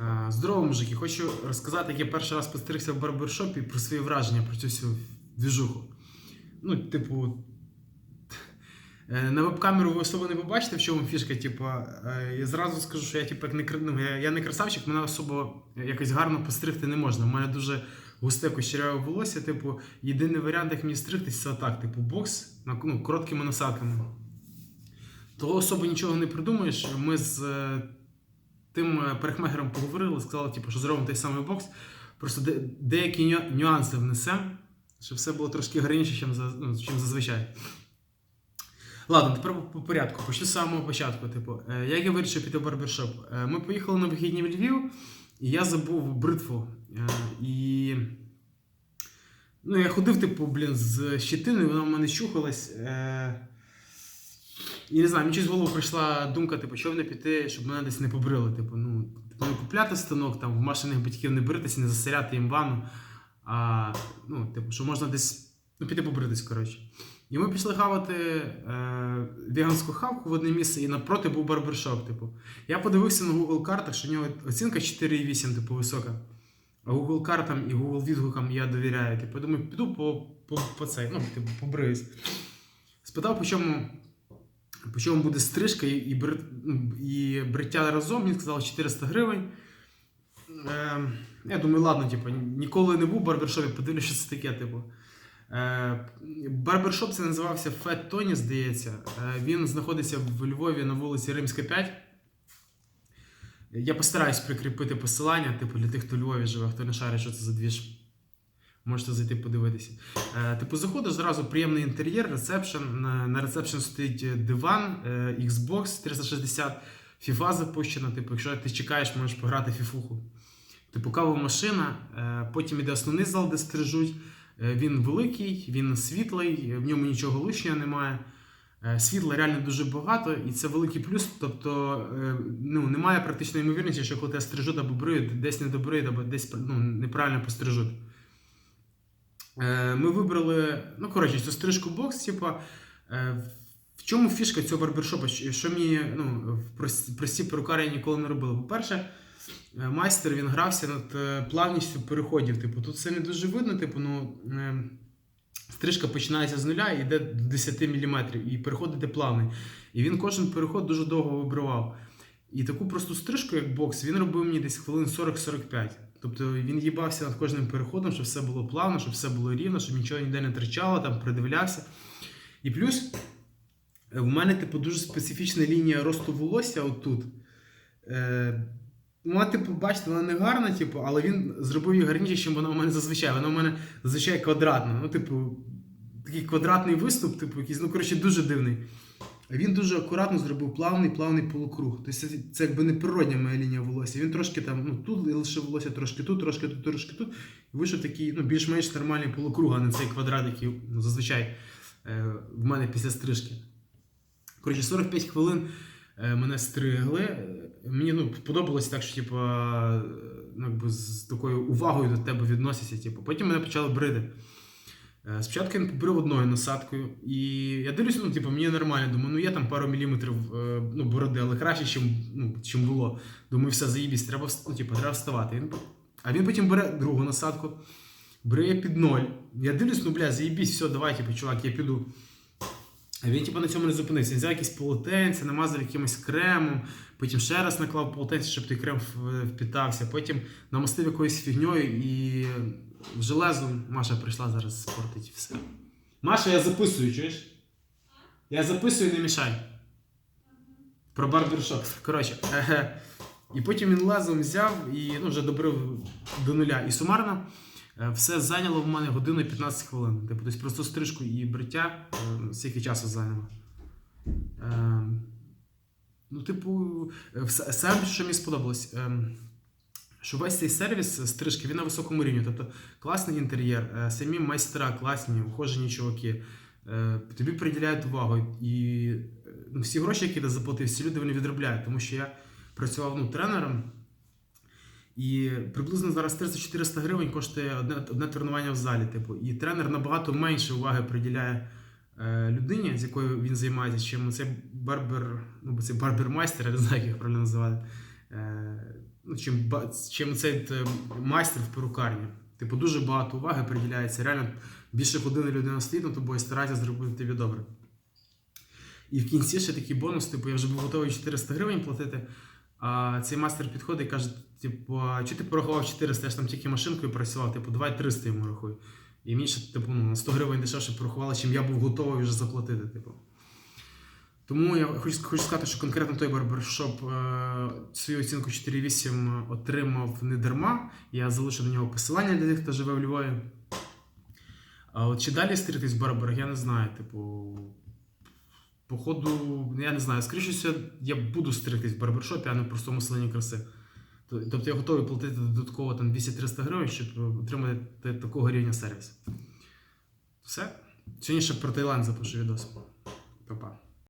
Е, Здорово, мужики. Хочу розказати, як я перший раз постригся в барбершопі про свої враження про цю всю двіжуху. Ну, типу, е, на веб-камеру ви особо не побачите, в чому фішка. Типу, е, я зразу скажу, що я, типу, як не, ну, я, не красавчик, мене особо якось гарно постригти не можна. У мене дуже густе кучеряве волосся. Типу, єдиний варіант, як мені стригтися, це отак, типу, бокс ну, короткими насадками. Того особо нічого не придумаєш. Ми з тим е, парикмахером поговорили, сказали, типу, що зробимо той самий бокс. Просто де, деякі ню- нюанси внесемо, щоб все було трошки гарніше, ніж ну, зазвичай. Ладно, тепер по, по порядку. Почну з самого початку. Типу, е, як я вирішив піти в барбершоп? Е, ми поїхали на вихідні в Львів, і я забув бритву. І. Ну, я ходив, типу, блін, з щитиною, вона в мене чухалась. І не знаю, мені щось в голову прийшла думка, типу, що не піти, щоб мене десь не побрили. Типу, ну, типу, не купляти станок, там, в машиних батьків не бритися, не засиряти їм ванну. А, ну, типу, що можна десь ну, піти побритись, коротше. І ми пішли хавати е, веганську хавку в одне місце, і напроти був барбершоп. Типу. Я подивився на Google картах, що в нього оцінка 4,8, типу, висока. А Google картам і Google відгукам я довіряю. Типу, думаю, піду по, по, по цей, ну, типу, побриюсь. Спитав, по чому, по чому буде стрижка і, ну, і бриття разом. Мені сказали 400 гривень. Е, я думаю, ладно, типу, ніколи не був в барбершопі, подивлюсь, що це таке, типу. Е, Барбершоп це називався Fat Tony, здається. Е, Він знаходиться в Львові на вулиці Римська 5. Я постараюсь прикріпити посилання, типу, для тих, хто у Львові живе, хто не шарить, що це за двіж. Можете зайти подивитися. Е, Типу, заходиш зразу приємний інтер'єр, ресепшн. На, на ресепшн стоїть диван, е, Xbox 360, FIFA запущена. Типу, якщо ти чекаєш, можеш пограти фіфуху. Типу, кавова машина, е, потім іде основний зал, де стрижуть. Е, Він великий, він світлий, в ньому нічого лишнього немає. Е, Світла реально дуже багато, і це великий плюс. Тобто е, ну, немає практичної ймовірності, що коли тебе стрижуть або бриють, десь не добриють, або десь ну, неправильно пострижуть. Е, Ми вибрали, ну коротше, цю стрижку бокс, типа. е, В чому фішка цього барбершопа? Що мені ну, прості, перукарі ніколи не робили? По-перше, е, майстер він грався над плавністю переходів. Типу, тут це не дуже видно, типу, ну. Стрижка починається з нуля і йде до 10 мм, і переход йде плавний. І він кожен переход дуже довго вибривав. І таку просту стрижку, як бокс, він робив мені десь хвилин 40-45. Тобто він їбався над кожним переходом, щоб все було плавно, щоб все було рівно, щоб нічого ніде не тричало, там придивлявся. І плюс е, в мене, типу, дуже специфічна лінія росту волосся отут. Е, вона, типу, бачите, вона не гарна, типу, але він зробив її гарніше, ніж вона у мене зазвичай. Вона у мене зазвичай квадратна. Ну, типу, такий квадратний виступ, типу, якийсь, ну, коротше, дуже дивний. Він дуже акуратно зробив плавний, плавний полукруг. Тобто це, це якби не природня моя лінія волосся. Він трошки там, ну тут лише волосся, трошки тут, трошки тут, трошки тут. І вийшов такий, ну, більш-менш нормальний полукруг, а не цей квадрат, який ну, зазвичай е, в мене після стрижки. Коротше, 45 хвилин е, мене стригли. Е, Мені ну, подобалось так, що типу, е, ну, якби з такою увагою до тебе відносяться. Типу. Потім мене почали брити. Е, Спочатку він побрив одною насадкою, і я дивлюся, ну, типу, мені нормально, думаю, ну є там пару міліметрів е, ну, бороди, але краще, чим, ну, чим було. Думаю, все, заїбісь, треба, ну, типу, треба вставати. А він потім бере другу насадку, бриє під ноль. Я дивлюсь, ну бля, заїбісь, все, давай, типу, чувак, я піду. А він типу, на цьому не зупинився. Він взяв якісь полотенця, намазав якимось кремом, потім ще раз наклав полотенце, щоб той крем впітався, потім намастив якоюсь фігньою і в железо Маша прийшла зараз спортить все. Маша, я записую, чуєш? Я записую, не мішай. Про барбершоп. Коротше. е-ге. І потім він лезом взяв і ну, вже добрив до нуля. І сумарно е, все зайняло в мене годину 15 хвилин. Типу, тобто просто стрижку і бриття е, скільки часу зайняло. Е, ну, типу, е, все- що мені сподобалось. е, що весь цей сервіс стрижки він на високому рівні. Тобто класний інтер'єр, е, самі майстра класні, ухожені чуваки. е, Тобі приділяють увагу. І е, ну, всі гроші, які ти заплатив, всі люди вони відробляють. Тому що я працював ну, тренером. І приблизно зараз 300-400 гривень коштує одне, одне тренування в залі. Типу. І тренер набагато менше уваги приділяє е, людині, з якою він займається, чим цей барбер, ну, бо це барбермайстер, я не знаю, як його правильно називати. Е, чим, чим цей майстер в перукарні. Типу, дуже багато уваги приділяється. Реально більше години людина стоїть над тобою і старається зробити тобі добре. І в кінці ще такий бонус, типу, я вже був готовий 400 гривень платити. А цей майстер підходить і каже: типу, чи ти порахував 400, я ж там тільки машинкою працював, типу, давай 300 йому рахуй. І мені ще типу, ну, на 100 гривень дешевше порахували, чим я був готовий вже заплатити. Типу. Тому я хочу, хочу сказати, що конкретно той барбершоп е, свою оцінку 4,8 отримав не дарма. Я залишу до нього посилання для тих, хто живе в Львові. А от чи далі стрітись в барберах, я не знаю. Типу, походу, я не знаю, скоріше я буду стригтись в барбершопі, а не в простому салоні краси. Тобто я готовий платити додатково там 200-300 гривень, щоб отримати такого рівня сервіс. Все. Сьогодні ще про Таїланд запишу відос. Па-па.